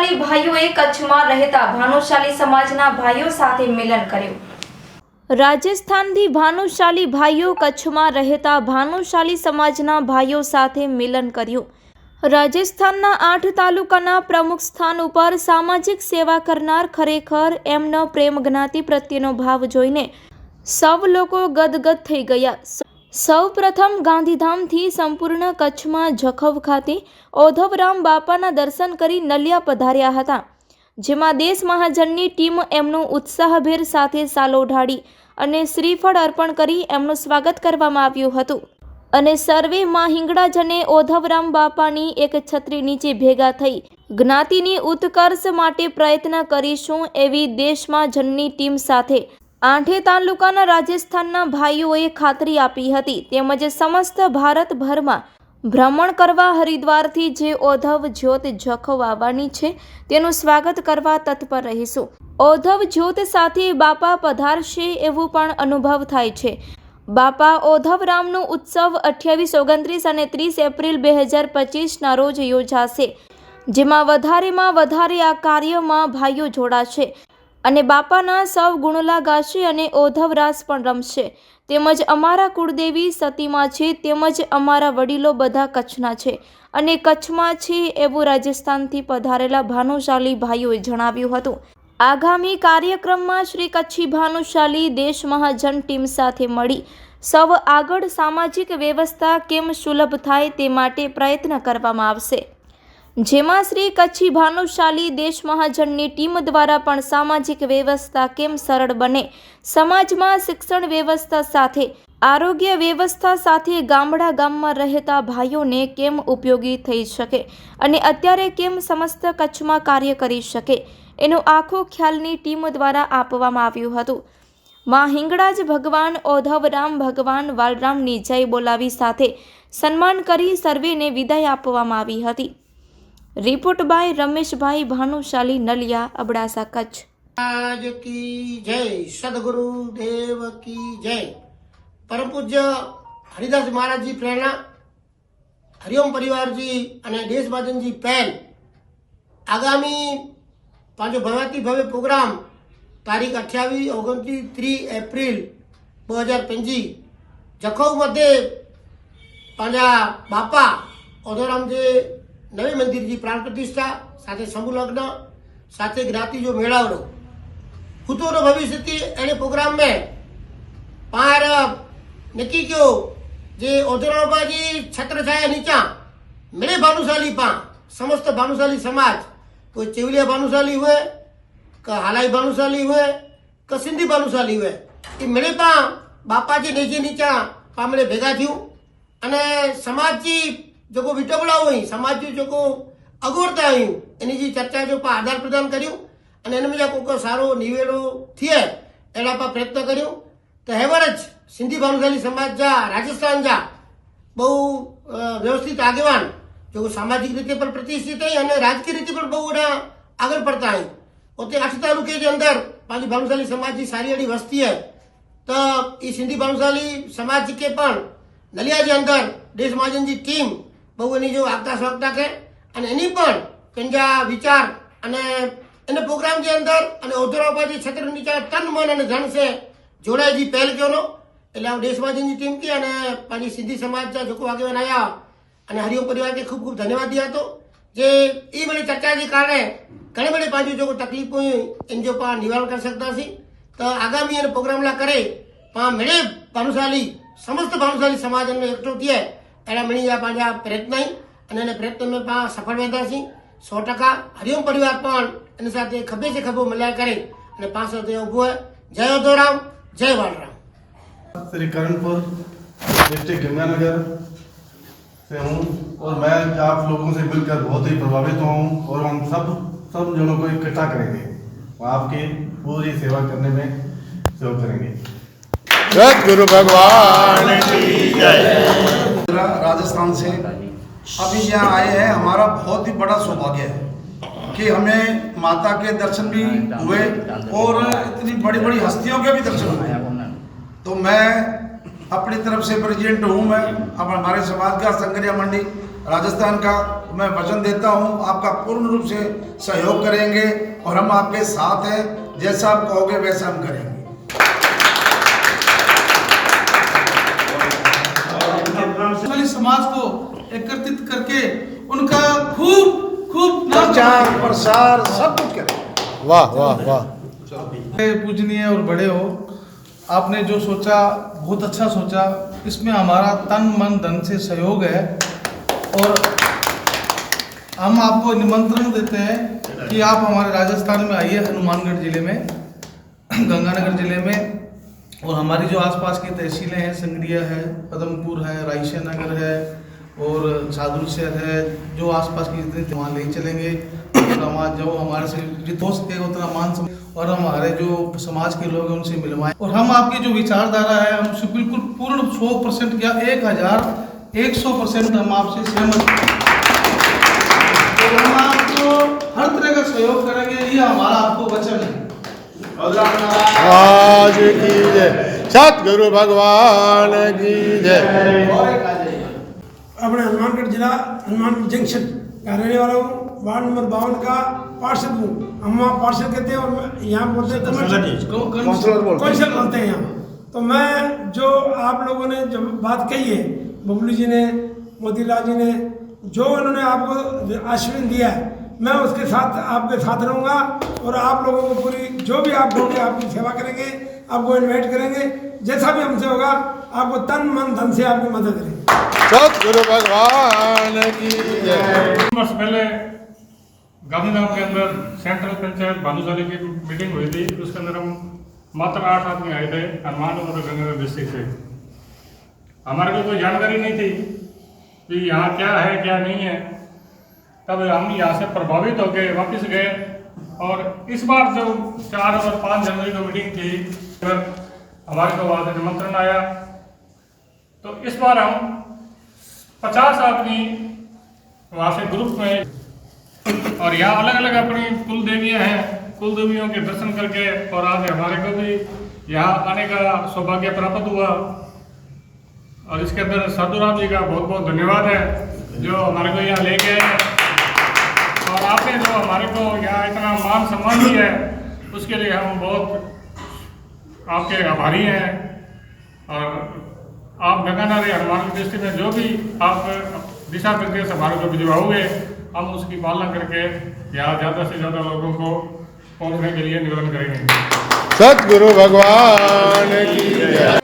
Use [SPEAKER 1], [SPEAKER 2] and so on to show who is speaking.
[SPEAKER 1] ભાનુશાલી ભાઈઓએ કચ્છમાં રહેતા ભાનુશાલી સમાજના ભાઈઓ સાથે મિલન કર્યું. રાજસ્થાનથી ભાનુશાલી ભાઈઓ કચ્છમાં રહેતા ભાનુશાલી સમાજના ભાઈઓ સાથે મિલન કર્યું. રાજસ્થાનના આઠ તાલુકાના પ્રમુખ સ્થાન ઉપર સામાજિક સેવા કરનાર ખરેખર એમનો પ્રેમ જ્ઞાતિ પ્રત્યેનો ભાવ જોઈને સૌ લોકો ગદગદ થઈ ગયા. સૌ પ્રથમ ગાંધીધામથી સંપૂર્ણ કચ્છમાં જખવ ખાતે ઓધવરામ બાપાના દર્શન કરી નલિયા પધાર્યા હતા, જેમાં દેશ મહાજનની ટીમ એમનું ઉત્સાહભેર સાથે સાલો ઢાળી અને શ્રીફળ અર્પણ કરી એમનું સ્વાગત કરવામાં આવ્યું હતું. અને સર્વે માં હિંગળાજને ઓધવરામ બાપાની એક છત્રી નીચે ભેગા થઈ જ્ઞાતિની ઉત્કર્ષ માટે પ્રયત્ન કરીશું એવી દેશમાં જનની ટીમ સાથે આઠે તાલુકાના રાજસ્થાનના ભાઈઓએ ખાતરી આપી હતી તેમજ સમસ્ત ભારતભરમાં ભ્રમણ કરવા હરિદ્વારથી જે ઓધવ જ્યોત જખવાવાની છે તેનું સ્વાગત કરવા તત્પર રહીશું. ઓધવ જ્યોત સાથે બાપા પધારશે એવું પણ અનુભવ થાય છે. બાપા ઓધવરામનો ઉત્સવ અઠ્યાવીસ, ઓગણત્રીસ અને ત્રીસ એપ્રિલ બે હજાર પચીસના રોજ યોજાશે, જેમાં વધારેમાં વધારે આ કાર્યમાં ભાઈઓ જોડાશે. અને બાપાના સૌ ગુણલા ગાશે અને ઓધવરાસ પણ રમશે. તેમજ અમારા કુળદેવી સતીમાં છે, તેમજ અમારા વડીલો બધા કચ્છના છે. અને કચ્છમાં છે એવું રાજસ્થાનથી પધારેલા ભાનુશાલી ભાઈઓએ જણાવ્યું હતું. આગામી કાર્યક્રમમાં શ્રી કચ્છી ભાનુશાલી દેશ મહાજન ટીમ સાથે મળી. સૌ આગળ સામાજિક વ્યવસ્થા કેમ સુલભ થાય તે માટે પ્રયત્ન કરવામાં આવશે. જેમાં શ્રી કચ્છી ભાનુશાલી દેશ મહાજનની ટીમ દ્વારા પણ સામાજિક વ્યવસ્થા કેમ સરળ બને? સમાજમાં શિક્ષણ વ્યવસ્થા સાથે, આરોગ્ય વ્યવસ્થા સાથે ગામડા ગામમાં રહેતા ભાઈઓને કેમ ઉપયોગી થઈ શકે? અને અત્યારે કેમ સમસ્ત કચ્છમાં કાર્ય કરી શકે? એનો આખો ખ્યાલની ટીમ દ્વારા આપવામાં આવ્યું હતું. માં હિંગળાજ ભગવાન, ઓધવરામ ભગવાન, વાલરામની જય બોલાવી સાથે સન્માન કરી સર્વેને વિદાય આપવામાં આવી હતી. Report by Rameshbhai Bhanushali Naliya, Abdasa Kutch.
[SPEAKER 2] આજ કી જય, સદગુરુ દેવ કી જય. પરમ પૂજ્ય હરિદાસ મહારાજજી પ્રેરણા, હરિઓમ પરિવારજી અને દેશભાજનજી પહેલ. આગામી પાંચો ભવાતી ભવ્ય પ્રોગ્રામ તારીખ અઠ્યાવીસ, ઓગણત્રીસ, ત્રીસ એપ્રિલ બે હજાર પંજી જખૌ મધ્યે પાંજા બાપા ઓધોરામ જે નવી મંદિરજી પ્રાણ પ્રતિષ્ઠા, સાથે સમૂહ લગ્ન, સાથે જ્ઞાતિ જો મેળાવડો. ભૂતોનો ભવિષ્યથી એને પ્રોગ્રામ મેં પાર નક્કી ક્યો જે ઓધોરાબાજી છત્ર છાયા નીચા. મેળે ભાનુશાલી પા, સમસ્ત ભાનુશાલી સમાજ. કોઈ ચેવલિયા ભાનુશાલી હોય, કે હાલાઈ ભાનુશાલી હોય, કે સિંધી ભાનુશાલી હોય. એ મેળે પા બાપાજી નીચે નીચા પામણે ભેગા થયું. અને સમાજજી જેકો વિટોબડા હોય સમાજજી જેકો અગવડતા આવ્યું એની જે ચર્ચા જો પા આદાન પ્રદાન કર્યું અને એને બીજા કોઈ સારો નિવેડો થયે એના પર પ્રયત્ન કર્યો. તો હેવર જ સિંધી ભાનુશાલી સમાજ જા રાજસ્થાન જા બહુ અ, વ્યવસ્થિત આગેવાન જો સામાજિક રીતે પણ પ્રતિષ્ઠિત થઈ અને રાજકીય રીતે પણ બહુ એના આગળ પડતા અહીં. પોતે આઠ તાલુકે જે અંદર પાછી ભાનુશાલી સમાજની સારી એવી વસ્તી હે. તો એ સિંધી ભાનુશાલી સમાજ કે પણ નલિયાજી અંદર દેશ મહાજનજી ટીમ બહુ એની જો વાગતા સ્વાગતા કે અને એની પણ કંજા વિચાર અને એને પ્રોગ્રામ જે અંદર અને ઔદ્યોગોપાજી છત્ર નીચે તન, મન અને ધન છે જોડાયજી પહેલ કયોનો. એટલે આ દેશ મહાજનજી ટીમથી અને પાછી સિંધી સમાજના જોકો આગેવાન આવ્યા અને હરિઓમ પરિવારને ખૂબ ખૂબ ધન્યવાદ દિયા તો. જે એ બધી ચર્ચા જે કારણે ઘણી બધી પાછી જો તકલીફો એન જો પા નિવારણ કરી શકતા છે તો આગામી એને પ્રોગ્રામલા કરે, પા મેળે ભાનુશાલી, સમસ્ત ભાનુશાલી સમાજ એકઠો થયે अहिड़ा मिणी जा पंहिंजा प्रयत्न आहिनि अने हिन प्रयत्न में पाण सफल वेंदासीं सौ टका हरिओम परिवार पाण हिन सां खबे से खबो मिलाए करे अने पाण सां ते उभो जय उदोराम जय वालराम
[SPEAKER 3] श्री करणपुर डिस्ट्रिक्ट गंगानगर से हूँ और मैं आप लोगों से मिलकर बहुत ही प्रभावित हुआ हूँ और हम सब सब जनों को इकट्ठा करेंगे आपकी पूरी सेवा करने में सहयोग करेंगे
[SPEAKER 4] गुरु भगवान की जय
[SPEAKER 5] राजस्थान से। अभी यहाँ आए हैं, हमारा बहुत ही बड़ा सौभाग्य है कि हमें माता के दर्शन भी हुए और इतनी बड़ी बड़ी हस्तियों के भी दर्शन हुए। तो मैं अपनी तरफ़ से प्रेसिडेंट हूँ मैं, अब हमारे समाज का, संग्रिया मंडी राजस्थान का, मैं वचन देता हूँ, आपका पूर्ण रूप से सहयोग करेंगे और हम आपके साथ हैं, जैसा आप कहोगे वैसा हम करेंगे।
[SPEAKER 6] को एकत्रित करके उनका खूब खूब
[SPEAKER 5] प्रचार प्रसार सब कुछ करेंगे।
[SPEAKER 4] वाह वाह वाह।
[SPEAKER 6] पूजनीय और बड़े हो आपने जो सोचा बहुत अच्छा सोचा इसमें हमारा तन मन धन से सहयोग है। और हम आपको निमंत्रण देते हैं कि आप हमारे राजस्थान में आइए हनुमानगढ़ ज़िले में गंगानगर ज़िले में। और हमारी जो आसपास की तहसीलें हैं संगरिया है पदमपुर है रायसिया नगर है और सादुलशहर है जो आसपास की जितने वहाँ ले चलेंगे। और जो हमारे से जितना हो सकेगा उतना मान सम और हमारे जो समाज के लोग हैं उनसे मिलवाएँ। और हम आपकी जो विचारधारा है हम उससे बिल्कुल पूर्ण सौ परसेंट या एक हज़ार एक सौ परसेंट हम आपसे सहमत हैं। तो हम आपको हर तरह का सहयोग करेंगे ये हमारा आपको वचन है।
[SPEAKER 4] आज की जय। सतगुरु भगवान की जय।
[SPEAKER 7] अपने हनुमानगढ़ जिला हनुमानगढ़ जंक्शन का रहने वाला हूँ वार्ड नंबर बावन का पार्षद हूँ। हम वहाँ पार्षद कहते हैं और मैं यहाँ बोलते हैं
[SPEAKER 5] बोलते हैं।
[SPEAKER 7] यहाँ। तो मैं जो आप लोगों ने जो बात कही है बबलू जी ने मोतीलाल जी ने जो उन्होंने आपको आश्वासन दिया है मैं उसके साथ आपके साथ रहूँगा और आप लोगों को पूरी जो भी आप कहोगे आपकी सेवा करेंगे। आपको इन्वाइट करेंगे। जैसा भी हमसे होगा आपको तन मन धन से आपकी मदद करेंगे।
[SPEAKER 4] सतगुरु भगवान की
[SPEAKER 8] वर्ष पहले गांधीधाम के अंदर सेंट्रल पंचायत भानुशाली की मीटिंग हुई थी। उसके अंदर हम मात्र आठ आदमी आए थे हनुमान और गंगानगर डिस्ट्रिक्ट से। हमारे को कोई जानकारी नहीं थी कि यहाँ क्या है क्या नहीं है। तब हम यहाँ से प्रभावित होकर वापस गए और इस बार जो चार और पाँच जनवरी को मीटिंग थी हमारे को वहाँ से निमंत्रण आया। तो इस बार हम पचास आदमी वहाँ से ग्रुप में और यहाँ अलग अलग अपनी कुल देवियाँ हैं। कुल देवियों के दर्शन करके और आज हमारे को भी यहाँ आने का सौभाग्य प्राप्त हुआ। और इसके अंदर साधुराम जी का बहुत बहुत धन्यवाद है, जो हमारे को यहाँ लेके आए। और आपने जो हमारे को यहाँ इतना मान सम्मान दिया है, उसके लिए हम बहुत आपके आभारी हैं। और आप गंगानगर हनुमान दृष्टि में जो भी आप दिशा निर्देश हमारे को भिजवाओगे हम उसकी पालना करके यहाँ ज़्यादा से ज़्यादा लोगों को पहुँचने के लिए निवेदन करेंगे।
[SPEAKER 4] सतगुरु भगवान की